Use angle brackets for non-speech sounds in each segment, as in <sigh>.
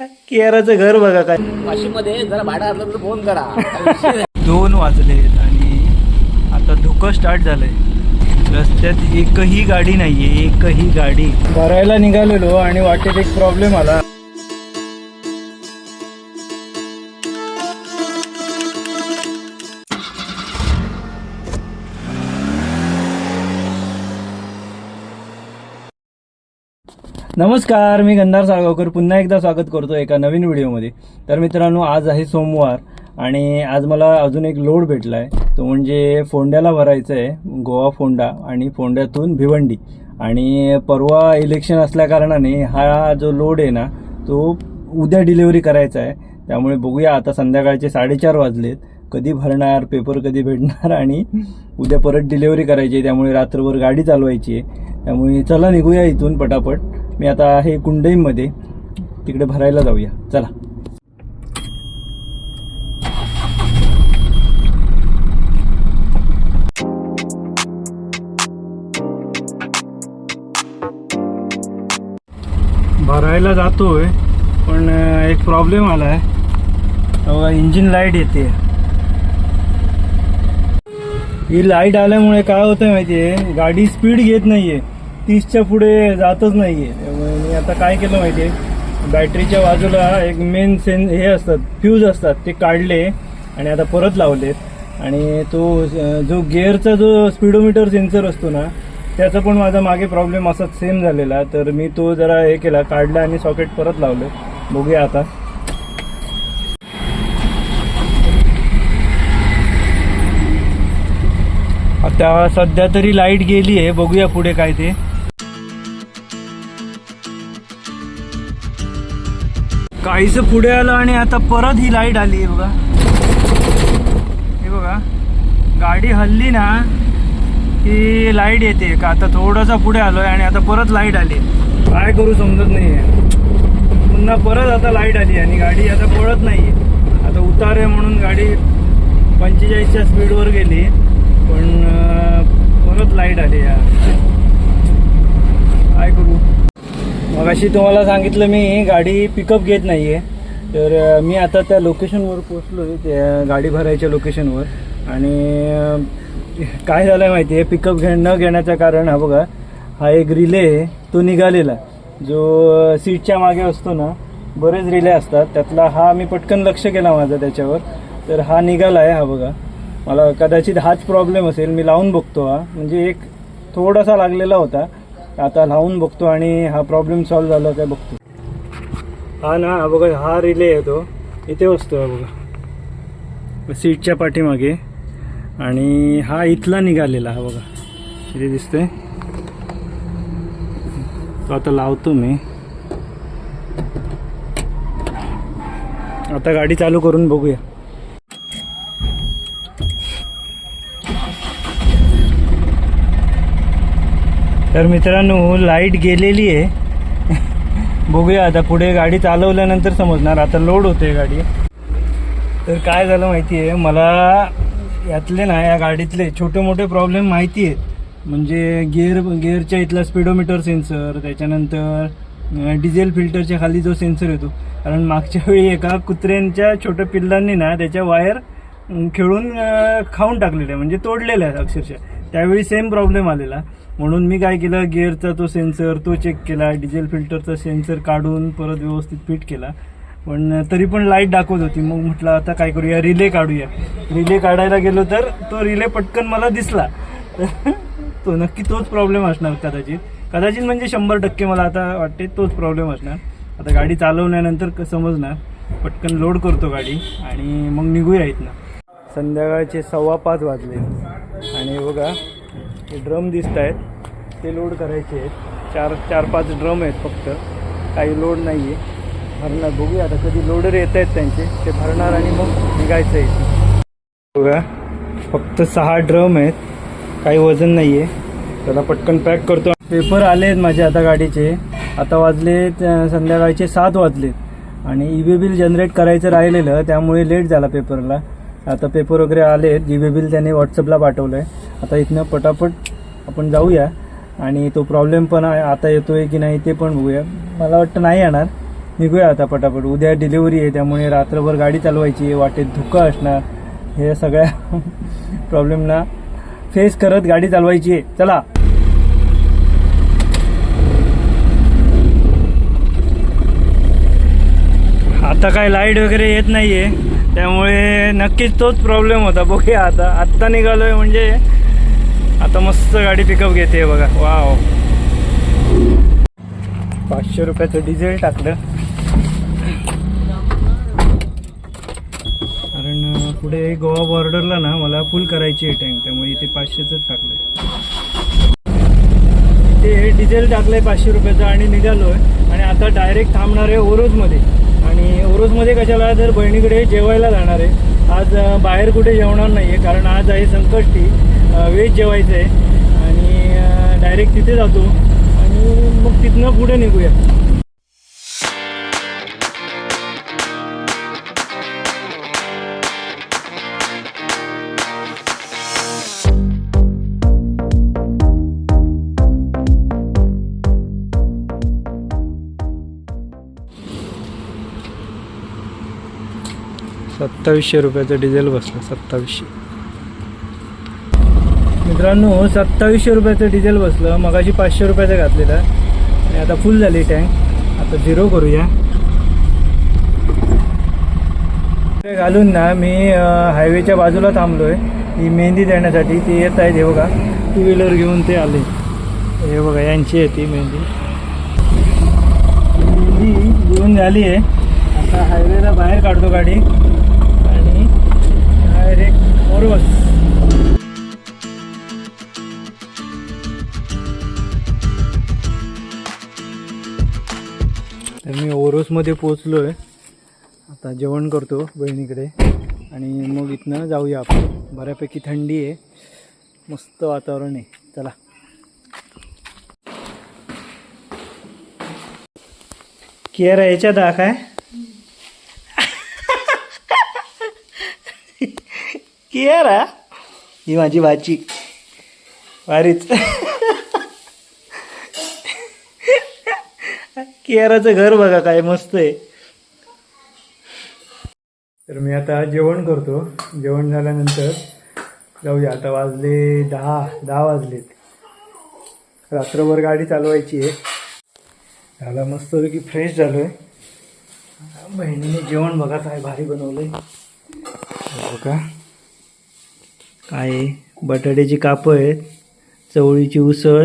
केराचं घर बघा काय. वाशिममध्ये जरा भाडं असलं तर फोन करा. दोन वाजले आणि आता धुकं स्टार्ट झालंय. रस्त्यात एकही गाडी नाहीये एकही गाडी. भरायला निघालेलो आणि वाटेत एक प्रॉब्लेम आला. नमस्कार मी गंधार साळगावकर. पुन्हा एकदा स्वागत करतो एका नवीन व्हिडिओमध्ये. तर मित्रांनो आज आहे सोमवार आणि आज मला अजून एक लोड भेटला आहे तो म्हणजे फोंड्याला भरायचं आहे गोवा फोंडा आणि फोंड्यातून भिवंडी. आणि परवा इलेक्शन असल्याकारणाने हा जो लोड आहे ना तो उद्या डिलिव्हरी करायचा आहे त्यामुळे बघूया आता संध्याकाळचे साडेचार वाजलेत. कधी भरणार पेपर कधी भेटणार आणि उद्या परत डिलेवरी करायची आहे त्यामुळे रात्रभर गाडी चालवायची आहे. त्यामुळे चला निघूया इथून पटापट. मी आता आहे कुंडईमध्ये. तिकडे भरायला जाऊया. चला. भरायला जातोय पण एक प्रॉब्लेम आला आहे इंजिन लाइट येते. ही लाइट आल्यामुळे काय होतं माहितीये? गाडी स्पीड घेत नाहीये. तीसच्या पुढे जातच नाहीये. त्यामुळे मी आता काय केलं माहितीये? बॅटरीच्या बाजूला एक मेन सेन हे असतात फ्यूज असतात ते काढले आणि आता परत लावलेत. आणि तो जो गेअरचा जो स्पीडोमीटर सेन्सर असतो ना त्याचा पण माझा मागे प्रॉब्लेम असाच सेम झालेला. तर मी तो जरा हे केला काढला आणि सॉकेट परत लावलं. बघूया आता. आता सध्या तरी लाइट गेली आहे. बघूया पुढे काय ते. काहीच पुढे आलं आणि आता परत ही लाइट आली आहे बघा. हे बघा. गाडी हल्ली ना की लाइट येते. का आता थोडासा पुढे आलोय आणि आता परत लाइट आली काय करू समजत नाहीये. पुन्हा परत आता लाइट आली आणि गाडी आता पळत नाहीये. आता उतार आहे म्हणून गाडी पंचेचाळीसच्या स्पीडवर गेली. पण परत लाइट आली या काय करू? मग अशी तुम्हाला सांगितलं मी गाडी पिकअप घेत नाहीये. तर मी आता त्या लोकेशनवर पोचलोय त्या गाडी भरायच्या लोकेशनवर आणि काय झालं माहिती आहे पिकअप घे न घेण्याचं कारण हा बघा हा एक रिले आहे तो निघालेला. जो सीटच्या मागे असतो ना बरेच रिले असतात. त्यातला हा मी पटकन लक्ष केला माझा त्याच्यावर. तर हा निघाला आहे हा बघा. मला कदाचित हाच प्रॉब्लेम असेल. मी लावून बघतो हा. म्हणजे एक थोडासा लागलेला होता. आता लावून बघतो आणि हा प्रॉब्लेम सॉल्व्ह झाला काय बघतो. हा ना हा बघा हा रिले आहे तो. इथे बसतो आहे बघा. सीटच्या पाठीमागे. आणि हा इथला निघालेला हा बघा. इथे दिसतोय. तो आता लावतो मी. आता गाडी चालू करून बघूया. तर मित्रांनो लाइट गेलेली आहे. बघूया आता पुढे गाडी चालवल्यानंतर समजणार. आता लोड होते गाडी. तर काय झालं माहिती आहे मला यातले ना या गाडीतले छोटे मोठे प्रॉब्लेम माहिती आहेत म्हणजे गिअर गिअरच्या इथला स्पीडोमीटर सेन्सर त्याच्यानंतर डिझेल फिल्टरच्या खाली जो सेन्सर येतो. कारण मागच्या वेळी एका कुत्र्यांच्या छोट्या पिल्लांनी ना त्याच्या वायर खेळून खाऊन टाकलेल्या म्हणजे तोडलेल्या आहेत अक्षरशः. त्यावेळी सेम प्रॉब्लेम आलेला. म्हणून मी काय केलं गिअरचा तो सेन्सर तो चेक केला डिझेल फिल्टरचा सेन्सर काढून परत व्यवस्थित फिट केला. पण तरी पण लाइट दाखवत होती. मग म्हटलं आता काय करूया रिले काढूया. रिले काढायला गेलो तर तो रिले पटकन मला दिसला. <laughs> तो नक्की तोच प्रॉब्लेम असणार कदाचित. कदाचित म्हणजे शंभर टक्के मला आता वाटते तोच प्रॉब्लेम असणार. आता गाडी चालवल्यानंतर क- समजणार. पटकन लोड करतो गाडी आणि मग निघूया इथनं. संध्याकाळचे सव्वा पाच वाजले. आणि बघा हे ड्रम दिसत आहेत ते लोड करायचे आहेत. चार चार पाच ड्रम आहेत फक्त. काही लोड नाही आहे भरणार. बघूया आता कधी लोडर येत आहेत त्यांचे. ते भरणार आणि मग निघायचं आहे बघा फक्त सहा ड्रम आहेत. काही वजन नाही आहे त्याला पटकन पॅक करतो. पेपर आले आहेत माझे आता गाडीचे. आता वाजलेत संध्याकाळचे सात वाजलेत. आणि ई बी बिल जनरेट करायचं राहिलेलं त्यामुळे लेट झाला पेपरला. आता पेपर वगैरे आले आहेत. बी बिल त्याने व्हॉट्सअपला पाठवलं आहे आता इथनं पटापट आपण जाऊया. आणि तो प्रॉब्लेम पण आहे आता येतोय की नाही ते पण बघूया. मला वाटतं नाही येणार. निघूया आता पटापट. उद्या डिलिव्हरी आहे त्यामुळे रात्रभर गाडी चालवायची आहे वाटेत धुकं असणार. हे सगळ्या <laughs> प्रॉब्लेमना फेस करत गाडी चालवायची आहे. चला. आता काय लाइट वगैरे येत नाहीये. त्यामुळे नक्कीच तोच प्रॉब्लेम होता. बघूया आता. आत्ता निघालोय म्हणजे आता मस्त गाडी पिकअप घेते बघा. वाव पाचशे रुपयाचं डिझेल टाकलं. कारण पुढे गोवा बॉर्डरला ना मला फुल करायची आहे टँक त्यामुळे इथे पाचशेचंच टाकलं ते डिझेल टाकलंय पाचशे रुपयाचं आणि निघालोय. आणि आता डायरेक्ट थांबणार आहे ओरोजमध्ये. नवरोजमध्ये कशाला तर बहिणीकडे जेवायला जाणार आहे आज बाहेर कुठे जेवणार नाही आहे कारण आज आहे संकष्टी व्हेज जेवायचं आहे आणि डायरेक्ट तिथे जातो आणि मग तिथनं पुढे निघूया. सत्तावीसशे रुपयाचं डिझेल बसलं सत्तावीसशे. मित्रांनो सत्तावीसशे रुपयाचं डिझेल बसलं मगाशी पाचशे रुपयाचं घातलेलं आणि आता फुल झाली टँक आता झिरो करूया. ते घालून ना मी हायवेच्या बाजूला थांबलोय. ही मेहंदी देण्यासाठी. ती येत आहेत हे बघा. टू व्हीलर घेऊन ते आले. हे बघा यांची आहे ती मेहंदी. मेहंदी घेऊन झाली आहे. आता हायवेला बाहेर काढतो गाडी. डायरेक्ट तर मी ओरोसमध्ये पोचलो आहे आता जेवण करतो बहिणीकडे. आणि मग इथनं जाऊया आपण. बऱ्यापैकी थंडी आहे. मस्त वातावरण आहे. चला. केअर याच्या दा काय? की यार ही माझी भाची. वारीच. केअराचं घर बघा काय मस्त आहे. तर मी आता जेवण करतो. जेवण झाल्यानंतर जाऊया आता वाजले दहा दहा वाजलेत. रात्रभर गाडी चालवायची आहे. झाला मस्तपैकी फ्रेश झालो आहे बहिणीने जेवण बघा काय भारी बनवलंय. बघा काय? बटाट्याची कापं आहेत चवळीची उसळ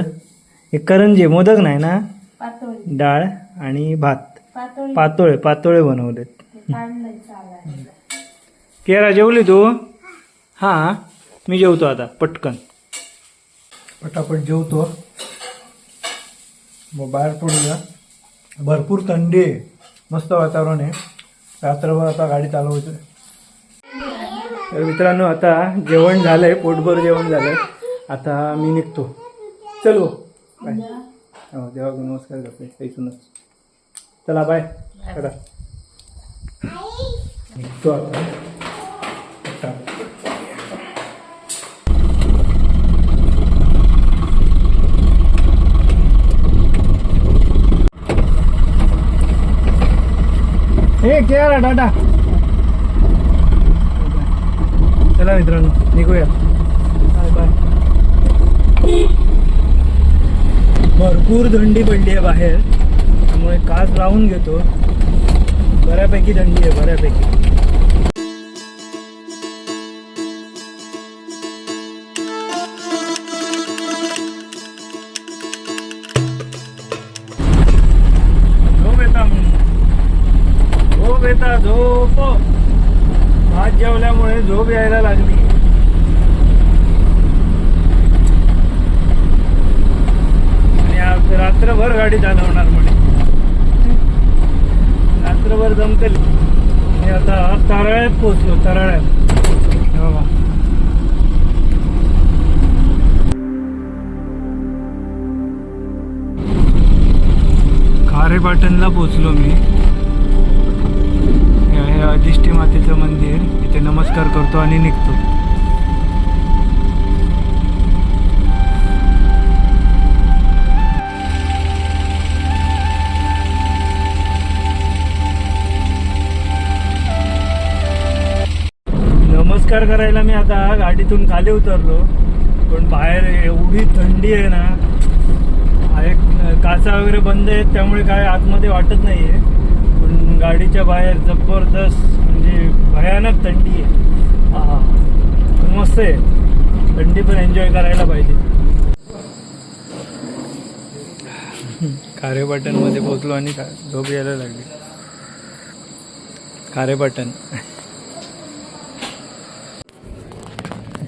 हे करंजे मोदक नाही ना? पातोळी. डाळ आणि भात. पातोळी. पातोळे पातोळे बनवलेत. काढलंय केरा जेवली तू? हां मी जेवतो आता पटकन. पटापट जेवतो. मग बाहेर पडूया. भरपूर थंडी आहे. मस्त वातावरण आहे. रात्रभर आता गाडी चालवायचं तर मित्रांनो आता जेवण झालंय पोटभर जेवण झालंय. आता मी निघतो. चलो. बाय. हो देवा नमस्कार करतो इथूनच चला बाय. करा निघतो आता. पटापट. हे केळा टाटा चला मित्रांनो निघूया. Bye bye. भरपूर थंडी पडली आहे बाहेर. त्यामुळे काच लावून घेतो. बऱ्यापैकी थंडी आहे बऱ्यापैकी. जेवल्यामुळे झोप यायला लागली. आणि रात्रभर गाडी चालवणार म्हणे. रात्रभर जमतेल. आणि आता ताराळ्यात पोचलो ताराळ्यात. बाबा बघा. खारे पाटणला पोचलो मी. दिष्टी मातेचं मंदिर. इथे नमस्कार करतो आणि निघतो. नमस्कार करायला मी आता गाडीतून खाली उतरलो. पण बाहेर एवढी थंडी आहे ना काचा वगैरे बंद आहेत त्यामुळे काय आतमध्ये वाटत नाहीये. पण गाडीच्या बाहेर जबरदस्त म्हणजे भयानक थंडी आहे. मस्त आहे. थंडी पण एन्जॉय करायला पाहिजे. खारे मध्ये पोचलो आणि झोप यायला लागली. खारे बटन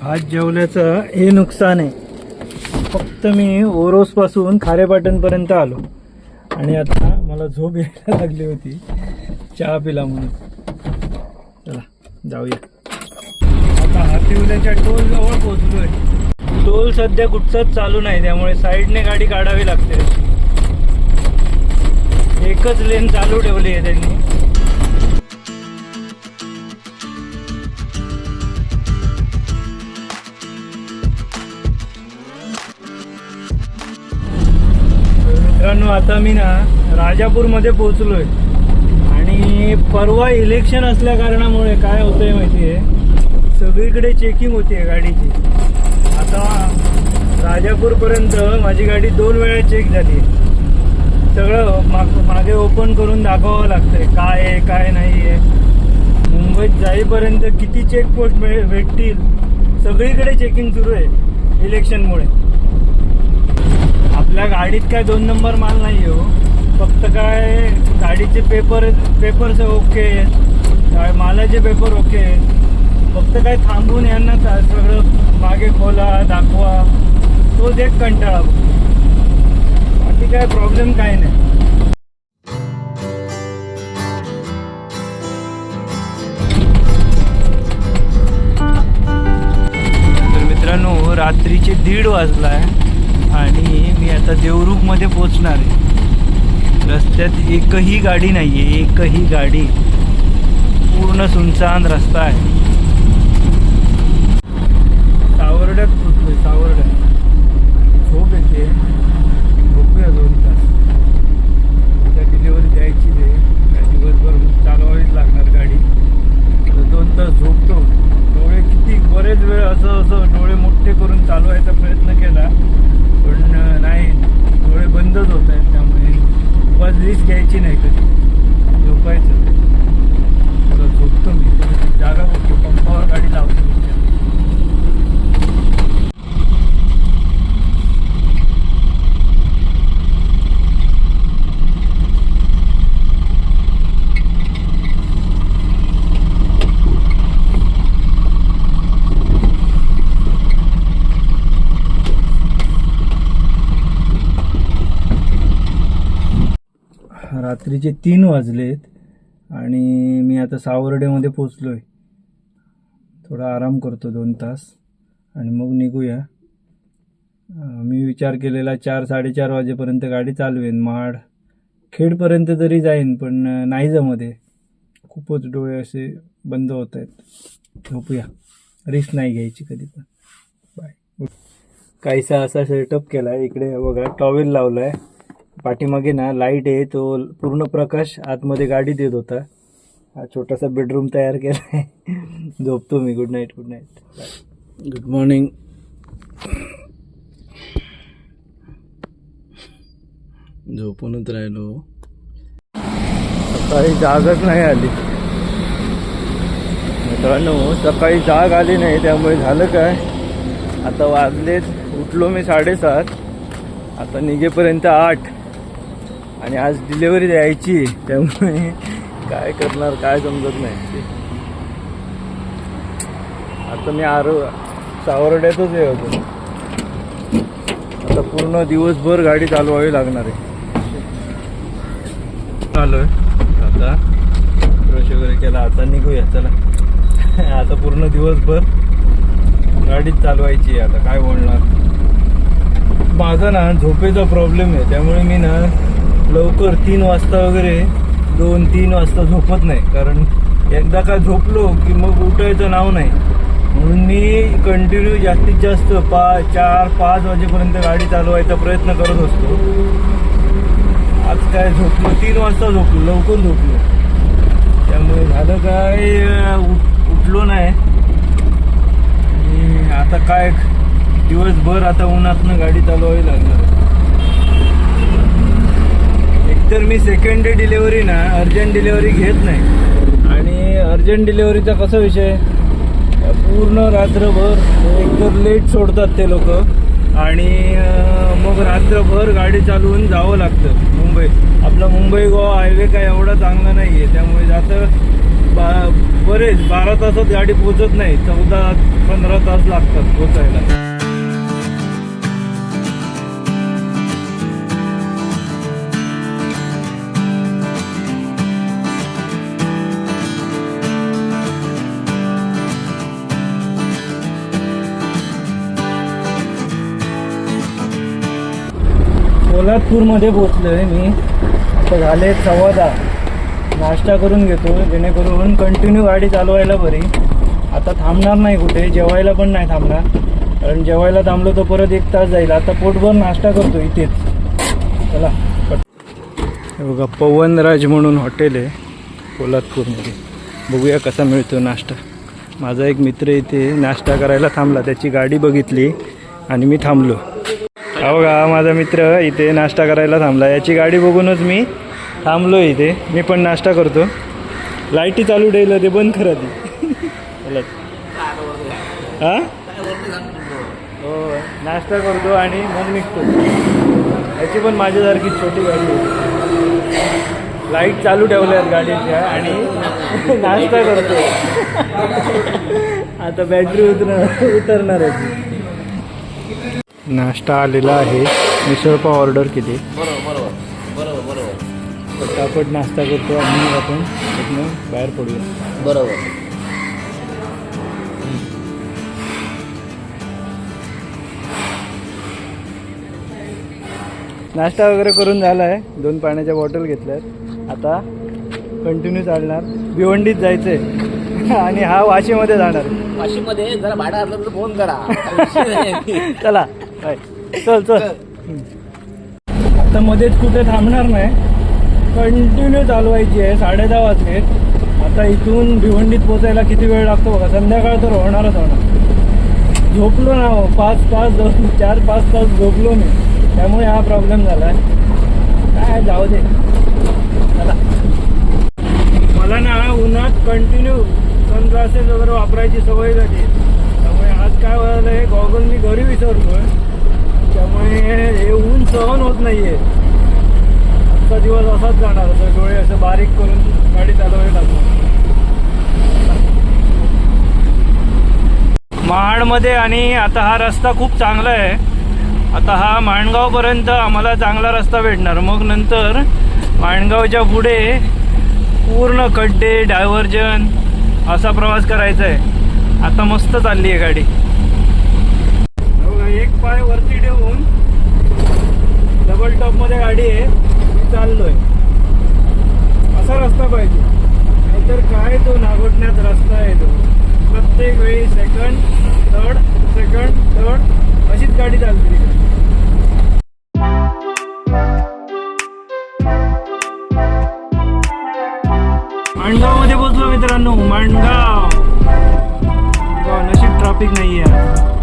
भात जेवल्याचं हे नुकसान आहे. फक्त मी ओरोसपासून खारे पर्यंत आलो. आणि आता मला झोप यायला लागली होती. चहा पिला म्हणून चला जाऊया. आता हातिवल्याच्या टोल जवळ पोहोचलोय. टोल सध्या कुठचाच चालू नाही त्यामुळे साईडने गाडी काढावी लागते. एकच लेन चालू ठेवली आहे त्यांनी. तर मित्रांनो आता मी ना राजापूरमध्ये पोहोचलोय. आणि परवा इलेक्शन असल्या कारणामुळे काय होतंय आहे सगळीकडे चेकिंग होतीये गाडीची. आता राजापूरपर्यंत माझी गाडी दोन वेळा चेक झाली. सगळं माग मागे ओपन करून दाखवावं लागतंय. काय आहे काय नाही आहे मुंबईत जाईपर्यंत किती चेकपोस्ट मिळ भेटतील? सगळीकडे चेकिंग सुरू आहे इलेक्शनमुळे आपल्या गाडीत काय दोन नंबर माल नाही हो. फक्त काय गाडीचे पेपर पेपर्स ओके आहेत. मालाचे पेपर ओके आहेत. फक्त काय थांबून यांना सगळं मागे खोला दाखवा. तोच एक कंटाळा बाकी काय प्रॉब्लेम काय नाही. तर मित्रांनो रात्रीचे दीड वाजला आहे आणि मी आता देवरुखमध्ये पोचणार आहे. रस्त्यात एकही गाडी नाही आहे एकही गाडी. पूर्ण सुनसान रस्ता आहे. सावर्ड्यात पोचलोय सावर्ड्यात. झोप येते. झोपूया दोन तास. उद्या डिलिव्हरी द्यायची आहे. काय दिवसभर चालवावीच लागणार गाडी. तर दोन तास झोपतो. डोळे किती बरेच वेळ असं असं डोळे मोठे करून चालवायचा प्रयत्न केला. पण नाही. डोळे बंदच होत आहेत त्यामुळे. बस रिस्क घ्यायची नाही कधी. झोपायचं. झोपतो मी. जागा बघतो. पंपावर गाडी लावतो. रात्रीचे तीन वाजलेत आणि मी आता सावर्डेमध्ये पोचलो आहे थोडा आराम करतो दोन तास आणि मग निघूया. मी विचार केलेला चार साडेचार वाजेपर्यंत गाडी चालवेन माड खेडपर्यंत तरी जाईन पण नाही जमते खूपच डोळे असे बंद होत आहेत. झोपूया. रिस्क नाही घ्यायची कधी पण. बाय काहीसा असा सेटअप केला आहे इकडे बघा टॉवेल लावला आहे पाठीमागे ना लाइट आहे तो पूर्ण प्रकाश आतमध्ये गाडीत येत होता. हा छोटासा बेडरूम तयार केला आहे झोपतो मी. Good night good night good morning झोपूनच राहिलो. सकाळी जागच नाही आली. मित्रांनो सकाळी जाग आली नाही त्यामुळे झालं काय? आता वाजलेत उठलो मी साडेसात. आता निघेपर्यंत आठ. आणि आज डिलेवरी द्यायची त्यामुळे काय करणार काय समजत नाही. आता मी आरो सावर्ड्यातच आहे होतो आता पूर्ण दिवसभर गाडी चालवावी लागणार आहे. आलोय. आता ब्रश वगैरे केला आता निघूया चला. आता पूर्ण दिवसभर गाडीच चालवायची आहे आता काय बोलणार. माझा ना झोपेचा प्रॉब्लेम आहे त्यामुळे मी ना लवकर तीन वाजता वगैरे दोन तीन वाजता झोपत नाही. कारण एकदा का झोपलो की मग उठायचं नाव नाही. म्हणून मी कंटिन्यू जास्तीत जास्त पा चार पाच वाजेपर्यंत गाडी चालवायचा प्रयत्न करत असतो. आज काय झोपलो तीन वाजता झोपलो लवकर झोपलो. त्यामुळे झालं काय उठ उठलो नाही. आता काय दिवसभर आता उन्हातनं गाडी चालवावी लागणार. एकतर मी सेकंड डे डिलेवरी ना अर्जंट डिलेवरी घेत नाही. आणि अर्जंट डिलेवरीचा कसा विषय पूर्ण रात्रभर एकतर लेट सोडतात ते लोक. आणि मग रात्रभर गाडी चालवून जावं लागतं मुंबईत आपला मुंबई गोवा हायवे काय एवढा चांगला नाही आहे त्यामुळे जातं बा बरेच बारा तासात गाडी पोचत नाही. चौदा पंधरा तास लागतात पोचायला पोलादपूरमध्ये पोचलो आहे मी आता झाले सव्वादा. नाश्ता करून घेतो जेणेकरून कंटिन्यू गाडी चालवायला बरी. आता थांबणार नाही कुठे जेवायला पण नाही थांबणार. कारण जेवायला थांबलो तर परत एक तास जाईल. आता पोटभर नाश्ता करतो इथेच. चला हे बघा पवनराज म्हणून हॉटेल आहे पोलादपूरमध्ये बघूया कसा मिळतो नाश्ता. माझा एक मित्र इथे नाश्ता करायला थांबला. त्याची गाडी बघितली आणि मी थांबलो. अहो गा माझा मित्र इथे नाश्ता करायला थांबला. याची गाडी बघूनच मी थांबलो इथे. मी पण नाश्ता करतो. लाईटी चालू ठेवलं ते बंद करा ती. चला. हा? हो नाश्ता करतो आणि मग निघतो. याची पण माझ्यासारखी छोटी गाडी लाइट चालू ठेवल्यात गाडीच्या आणि नाश्ता करतो. आता बॅटरी उतर उतरणार आहे नाश्ता आलेला आहे. मिसळपाव ऑर्डर केली. पटापट नाश्ता करतो आणि आपण तिथनं बाहेर पडूया. बरोबर. नाश्ता वगैरे करून झाला आहे दोन पाण्याच्या बॉटल घेतल्यात. आता कंटिन्यू चालणार. भिवंडीत जायचं आहे <laughs> आणि हा वाशीमध्ये जाणार. वाशिममध्ये जरा भाडं असलं तर फोन करा. <laughs> चला. बाय चल चल. आता मध्येच कुठे थांबणार नाही. कंटिन्यू चालवायची आहे साडे दहा वाजलेत आता इथून भिवंडीत पोचायला किती वेळ लागतो बघा? संध्याकाळ तर होणारच होणार. झोपलो ना हो, पाच तास दोन चार पाच तास झोपलो मी. त्यामुळे हा प्रॉब्लेम झाला काय जाऊ दे. चला. मला ना उन्हात कंटिन्यू सनग्लासेस वगैरे वापरायची सवय झाली. त्यामुळे आज काय व्हायला आहे गॉगल मी घरी विसरतोय त्यामुळे हे ऊन सहन होत नाहीये. आजचा दिवस असाच जाणार. असं डोळे असं बारीक करून गाडी चालवावी लागणार. महाडमध्ये आणि आता हा रस्ता खूप चांगला आहे. आता हा माणगावपर्यंत आम्हाला चांगला रस्ता भेटणार. मग नंतर माणगावच्या पुढे पूर्ण खड्डे डायव्हर्जन असा प्रवास करायचा आहे. आता मस्त चालली आहे गाडी. पाय वरती ठेवून डबल टॉपमध्ये गाडी आहे. मी चाललोय. असा रस्ता पाहिजे. नाहीतर काय तो नागोटण्यात रस्ता आहे तो. प्रत्येक वेळी सेकंड थर्ड सेकंड थर्ड अशीच गाडी चालते तिकडे. माणगावमध्ये पोहोचलो मित्रांनो. माणगाव. नशीब ट्रॅफिक नाही आहे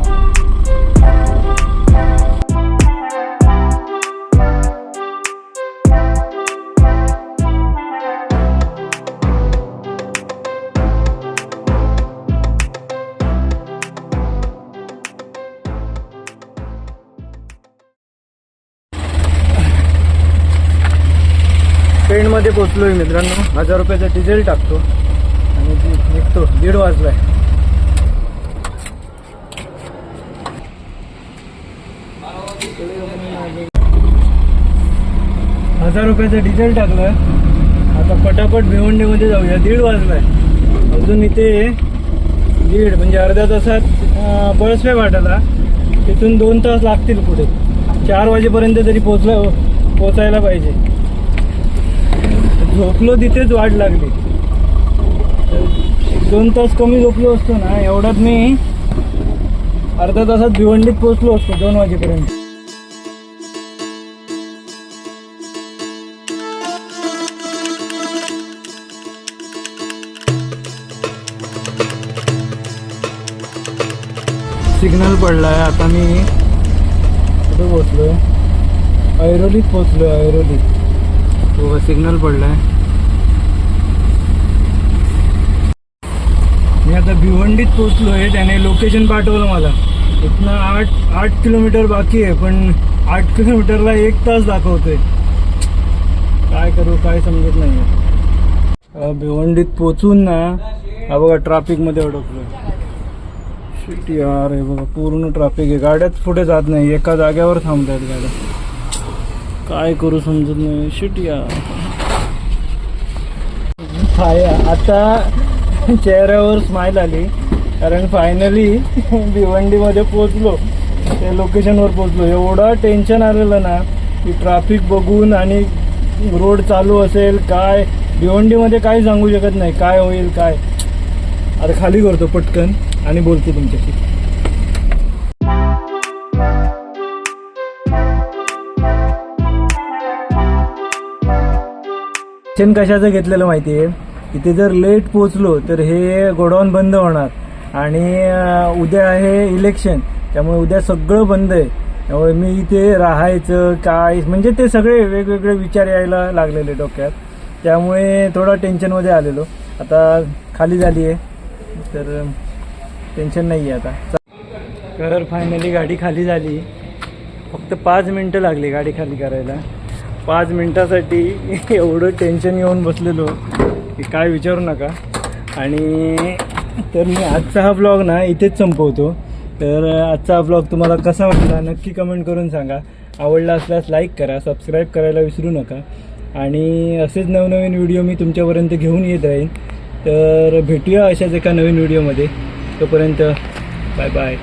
पेणमध्ये मित्रांनो. हजार रुपयाचा डिझेल टाकतो. आणि निघतो. दीड वाजलाय. हजार रुपयाचा डिझेल टाकलं आता पटापट भिवंडीमध्ये जाऊया. दीड वाजलाय. अजून इथे दीड म्हणजे अर्ध्या तासात पळसवे वाटाला तिथून दोन तास लागतील पुढे. चार वाजेपर्यंत तरी पोचला पोचायला पाहिजे. झोपलो तिथेच वाट लागली. दोन तास कमी झोपलो असतो ना एवढ्यात मी अर्ध्या तासात भिवंडीत पोचलो असतो दोन वाजेपर्यंत. सिग्नल पडला आहे आता मी कुठे पोचलो ऐरोलीत पोचलो ऐरोलीत. हो सिग्नल पडला आहे मी आता भिवंडीत पोचलो आहे त्याने लोकेशन पाठवलं मला. इथनं आठ आठ किलोमीटर बाकी आहे पण आठ किलोमीटरला एक तास दाखवतोय. काय करू काय समजत नाही. भिवंडीत पोचून ना हा बघा ट्रॅफिकमध्ये अडकलो शिट यार हे बघा पूर्ण ट्रॅफिक आहे. गाड्याच पुढे जात नाही एका जाग्यावर थांबतात गाड्या. काय करू समजत नाही. शिट यार आता चेहऱ्यावर स्माईल आली. कारण फायनली भिवंडीमध्ये पोचलो त्या लोकेशनवर पोचलो एवढा टेन्शन आलेलं ना की ट्रॅफिक बघून आणि रोड चालू असेल काय? भिवंडीमध्ये काही सांगू शकत नाही. काय होईल काय? आता खाली करतो पटकन आणि बोलतो तुमच्याशी. टेन्शन कशाचं घेतलेलं माहिती आहे? इथे जर लेट पोचलो तर हे गोडाऊन बंद होणार. आणि उद्या आहे इलेक्शन. त्यामुळे उद्या सगळं बंद आहे. त्यामुळे मी इथे राहायचं काय म्हणजे ते सगळे वेगवेगळे विचार यायला लागलेले डोक्यात. त्यामुळे थोडा टेन्शनमध्ये आलेलो. आता खाली झाली आहे. तर टेन्शन नाही आहे आता. तर फायनली गाडी खाली झाली. फक्त पाच मिनटं लागली गाडी खाली करायला. पाच मिनटासाठी एवढं टेन्शन येऊन बसलेलो की काय विचारू नका. आणि तर मी आजचा हा ब्लॉग ना इथेच संपवतो. तर आजचा हा ब्लॉग तुम्हाला कसा वाटला नक्की कमेंट करून सांगा. आवडला असल्यास लाईक करा सबस्क्राईब करायला विसरू नका. आणि असेच नवनवीन व्हिडिओ मी तुमच्यापर्यंत घेऊन येत राहीन. तर भेटूया अशाच एका नवीन व्हिडिओमध्ये तोपर्यंत बाय बाय